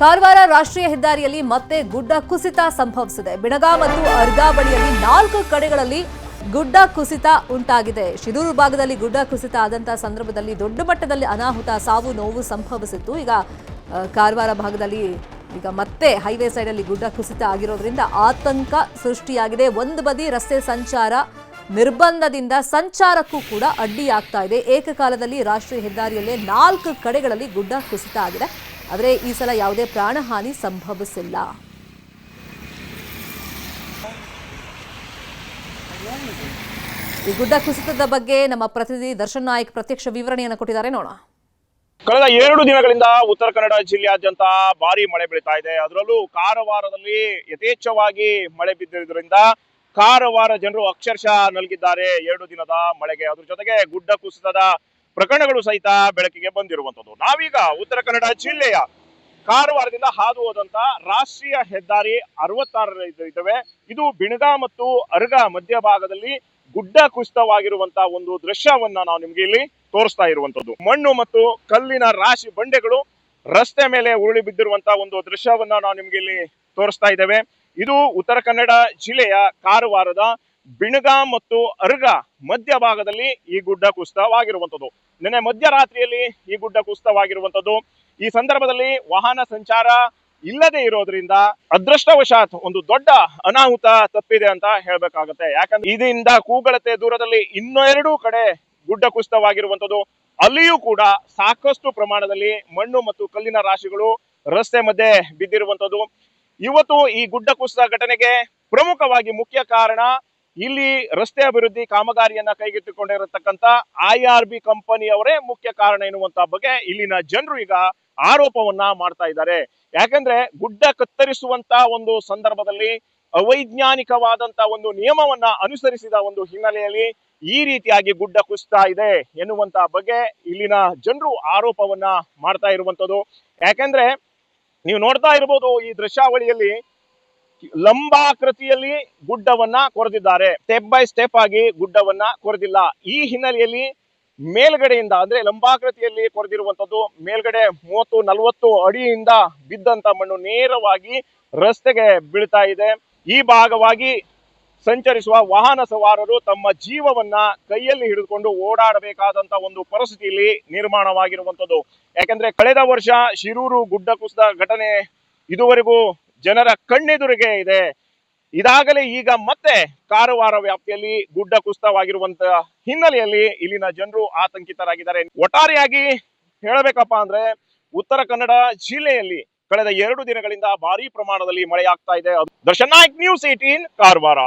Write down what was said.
ಕಾರವಾರ ರಾಷ್ಟ್ರೀಯ ಹೆದ್ದಾರಿಯಲ್ಲಿ ಮತ್ತೆ ಗುಡ್ಡ ಕುಸಿತ ಸಂಭವಿಸಿದೆ. ಬಿಣಗಾ ಮತ್ತು ಅರ್ಗಾ ಬಳಿಯಲ್ಲಿ ನಾಲ್ಕು ಕಡೆಗಳಲ್ಲಿ ಗುಡ್ಡ ಕುಸಿತ ಉಂಟಾಗಿದೆ. ಶಿರೂರು ಭಾಗದಲ್ಲಿ ಗುಡ್ಡ ಕುಸಿತ ಆದಂತಹ ಸಂದರ್ಭದಲ್ಲಿ ದೊಡ್ಡ ಮಟ್ಟದಲ್ಲಿ ಅನಾಹುತ, ಸಾವು, ನೋವು ಸಂಭವಿಸಿತ್ತು. ಈಗ ಕಾರವಾರ ಭಾಗದಲ್ಲಿ ಈಗ ಮತ್ತೆ ಹೈವೇ ಸೈಡಲ್ಲಿ ಗುಡ್ಡ ಕುಸಿತ ಆಗಿರೋದ್ರಿಂದ ಆತಂಕ ಸೃಷ್ಟಿಯಾಗಿದೆ. ಒಂದು ಬದಿ ರಸ್ತೆ ಸಂಚಾರ ನಿರ್ಬಂಧದಿಂದ ಸಂಚಾರಕ್ಕೂ ಕೂಡ ಅಡ್ಡಿಯಾಗ್ತಾ ಇದೆ. ಏಕಕಾಲದಲ್ಲಿ ರಾಷ್ಟ್ರೀಯ ಹೆದ್ದಾರಿಯಲ್ಲೇ ನಾಲ್ಕು ಕಡೆಗಳಲ್ಲಿ ಗುಡ್ಡ ಕುಸಿತ ಆಗಿದೆ. ಆದರೆ ಈ ಸಲ ಯಾವುದೇ ಪ್ರಾಣಹಾನಿ ಸಂಭವಿಸಿಲ್ಲ. ಈ ಗುಡ್ಡ ಕುಸಿತದ ಬಗ್ಗೆ ನಮ್ಮ ಪ್ರತಿನಿಧಿ ದರ್ಶನ್ ನಾಯಕ್ ಪ್ರತ್ಯಕ್ಷ ವಿವರಣೆಯನ್ನು ಕೊಟ್ಟಿದ್ದಾರೆ. ನೋಡೋಣ. ಕಳೆದ ಎರಡು ದಿನಗಳಿಂದ ಉತ್ತರ ಕನ್ನಡ ಜಿಲ್ಲೆಯಾದ್ಯಂತ ಭಾರಿ ಮಳೆ ಬೀಳ್ತಾ ಇದೆ. ಅದರಲ್ಲೂ ಕಾರವಾರದಲ್ಲಿ ಯಥೇಚ್ಛವಾಗಿ ಮಳೆ ಬಿದ್ದಿರೋದ್ರಿಂದ ಕಾರವಾರ ಜನರು ಅಕ್ಷರಶಃ ನಲ್ಗಿದ್ದಾರೆ. ಎರಡು ದಿನದ ಮಳೆಗೆ. ಅದ್ರ ಜೊತೆಗೆ ಗುಡ್ಡ ಕುಸಿತದ ಪ್ರಕರಣಗಳು ಸಹಿತ ಬೆಳಕಿಗೆ ಬಂದಿರುವಂತದ್ದು ನಾವೀಗ ಉತ್ತರ ಕನ್ನಡ ಜಿಲ್ಲೆಯ ಕಾರವಾರದಿಂದ ಹಾದು ಹೋದಂತ ರಾಷ್ಟ್ರೀಯ ಹೆದ್ದಾರಿ ಅರವತ್ತಾರರ ಇದ್ದಾವೆ ಇದು ಬಿಣಗ ಮತ್ತು ಅರ್ಗ ಮಧ್ಯಭಾಗದಲ್ಲಿ ಗುಡ್ಡ ಕುಸಿತವಾಗಿರುವಂತ ಒಂದು ದೃಶ್ಯವನ್ನ ನಾವು ನಿಮ್ಗೆ ಇಲ್ಲಿ ತೋರಿಸ್ತಾ ಇರುವಂತದ್ದು ಮಣ್ಣು ಮತ್ತು ಕಲ್ಲಿನ ರಾಶಿ ಬಂಡೆಗಳು ರಸ್ತೆ ಮೇಲೆ ಉರುಳಿ ಬಿದ್ದಿರುವಂತ ಒಂದು ದೃಶ್ಯವನ್ನ ನಾವು ನಿಮ್ಗೆ ಇಲ್ಲಿ ತೋರಿಸ್ತಾ ಇದ್ದೇವೆ ಇದು ಉತ್ತರ ಕನ್ನಡ ಜಿಲ್ಲೆಯ ಕಾರವಾರದ ಬಿಣಗ ಮತ್ತು ಅರ್ಗ ಮಧ್ಯಭಾಗದಲ್ಲಿ ಈ ಗುಡ್ಡ ಕುಸಿತವಾಗಿರುವಂತದ್ದು ನಿನ್ನೆ ಮಧ್ಯರಾತ್ರಿಯಲ್ಲಿ ಈ ಗುಡ್ಡ ಕುಸಿತವಾಗಿರುವಂತದ್ದು ಈ ಸಂದರ್ಭದಲ್ಲಿ ವಾಹನ ಸಂಚಾರ ಇಲ್ಲದೆ ಇರೋದ್ರಿಂದ ಅದೃಷ್ಟವಶಾತ್ ಒಂದು ದೊಡ್ಡ ಅನಾಹುತ ತಪ್ಪಿದೆ ಅಂತ ಹೇಳ್ಬೇಕಾಗತ್ತೆ. ಯಾಕಂದ್ರೆ ಇದರಿಂದ ಕೂಗಳತೆ ದೂರದಲ್ಲಿ ಇನ್ನೆರಡು ಕಡೆ ಗುಡ್ಡ ಕುಸಿತವಾಗಿರುವಂತದ್ದು ಅಲ್ಲಿಯೂ ಕೂಡ ಸಾಕಷ್ಟು ಪ್ರಮಾಣದಲ್ಲಿ ಮಣ್ಣು ಮತ್ತು ಕಲ್ಲಿನ ರಾಶಿಗಳು ರಸ್ತೆ ಮಧ್ಯೆ ಬಿದ್ದಿರುವಂತದ್ದು ಇವತ್ತು ಈ ಗುಡ್ಡ ಕುಸಿತ ಘಟನೆಗೆ ಪ್ರಮುಖವಾಗಿ ಮುಖ್ಯ ಕಾರಣ ಇಲ್ಲಿ ರಸ್ತೆ ಅಭಿವೃದ್ಧಿ ಕಾಮಗಾರಿಯನ್ನ ಕೈಗೆತ್ತಿಕೊಂಡಿರತಕ್ಕಂತ ಐ ಆರ್ ಬಿ ಕಂಪನಿಯವರೇ ಮುಖ್ಯ ಕಾರಣ ಎನ್ನುವಂತ ಬಗ್ಗೆ ಇಲ್ಲಿನ ಜನರು ಈಗ ಆರೋಪವನ್ನ ಮಾಡ್ತಾ ಇದ್ದಾರೆ. ಯಾಕಂದ್ರೆ ಗುಡ್ಡ ಕತ್ತರಿಸುವಂತ ಒಂದು ಸಂದರ್ಭದಲ್ಲಿ ಅವೈಜ್ಞಾನಿಕವಾದಂತ ಒಂದು ನಿಯಮವನ್ನ ಅನುಸರಿಸಿದ ಒಂದು ಹಿನ್ನೆಲೆಯಲ್ಲಿ ಈ ರೀತಿಯಾಗಿ ಗುಡ್ಡ ಕುಸಿತಾ ಇದೆ ಎನ್ನುವಂತ ಬಗ್ಗೆ ಇಲ್ಲಿನ ಜನರು ಆರೋಪವನ್ನ ಮಾಡ್ತಾ ಇರುವಂತದ್ದು ಯಾಕಂದ್ರೆ ನೀವು ನೋಡ್ತಾ ಇರ್ಬೋದು ಈ ದೃಶ್ಯಾವಳಿಯಲ್ಲಿ ಲಂಬಾಕೃತಿಯಲ್ಲಿ ಗುಡ್ಡವನ್ನ ಕೊರೆದಿದ್ದಾರೆ. ಸ್ಟೆಪ್ ಬೈ ಸ್ಟೆಪ್ ಆಗಿ ಗುಡ್ಡವನ್ನ ಕೊರೆದಿಲ್ಲ. ಈ ಹಿನ್ನೆಲೆಯಲ್ಲಿ ಮೇಲ್ಗಡೆಯಿಂದ, ಅಂದ್ರೆ ಲಂಬಾಕೃತಿಯಲ್ಲಿ ಕೊರೆದಿರುವಂತದ್ದು ಮೇಲ್ಗಡೆ ಮೂವತ್ತು, ನಲವತ್ತು ಅಡಿಯಿಂದ ಬಿದ್ದಂತ ಮಣ್ಣು ನೇರವಾಗಿ ರಸ್ತೆಗೆ ಬೀಳ್ತಾ ಇದೆ. ಈ ಭಾಗವಾಗಿ ಸಂಚರಿಸುವ ವಾಹನ ಸವಾರರು ತಮ್ಮ ಜೀವವನ್ನ ಕೈಯಲ್ಲಿ ಹಿಡಿದುಕೊಂಡು ಓಡಾಡಬೇಕಾದಂತ ಒಂದು ಪರಿಸ್ಥಿತಿಯಲ್ಲಿ ನಿರ್ಮಾಣವಾಗಿರುವಂತದ್ದು ಯಾಕೆಂದ್ರೆ ಕಳೆದ ವರ್ಷ ಶಿರೂರು ಗುಡ್ಡ ಕುಸಿದ ಘಟನೆ ಇದುವರೆಗೂ ಜನರ ಕಣ್ಣೆದುರಿಗೆ ಇದೆ. ಇದಾಗಲೇ ಈಗ ಮತ್ತೆ ಕಾರವಾರ ವ್ಯಾಪ್ತಿಯಲ್ಲಿ ಗುಡ್ಡ ಕುಸಿತವಾಗಿರುವಂತ ಹಿನ್ನೆಲೆಯಲ್ಲಿ ಇಲ್ಲಿನ ಜನರು ಆತಂಕಿತರಾಗಿದ್ದಾರೆ. ಒಟ್ಟಾರೆಯಾಗಿ ಹೇಳಬೇಕಪ್ಪ ಅಂದ್ರೆ ಉತ್ತರ ಕನ್ನಡ ಜಿಲ್ಲೆಯಲ್ಲಿ ಕಳೆದ ಎರಡು ದಿನಗಳಿಂದ ಭಾರಿ ಪ್ರಮಾಣದಲ್ಲಿ ಮಳೆಯಾಗ್ತಾ ಇದೆ. Darshan Naik news eighteen Karwar.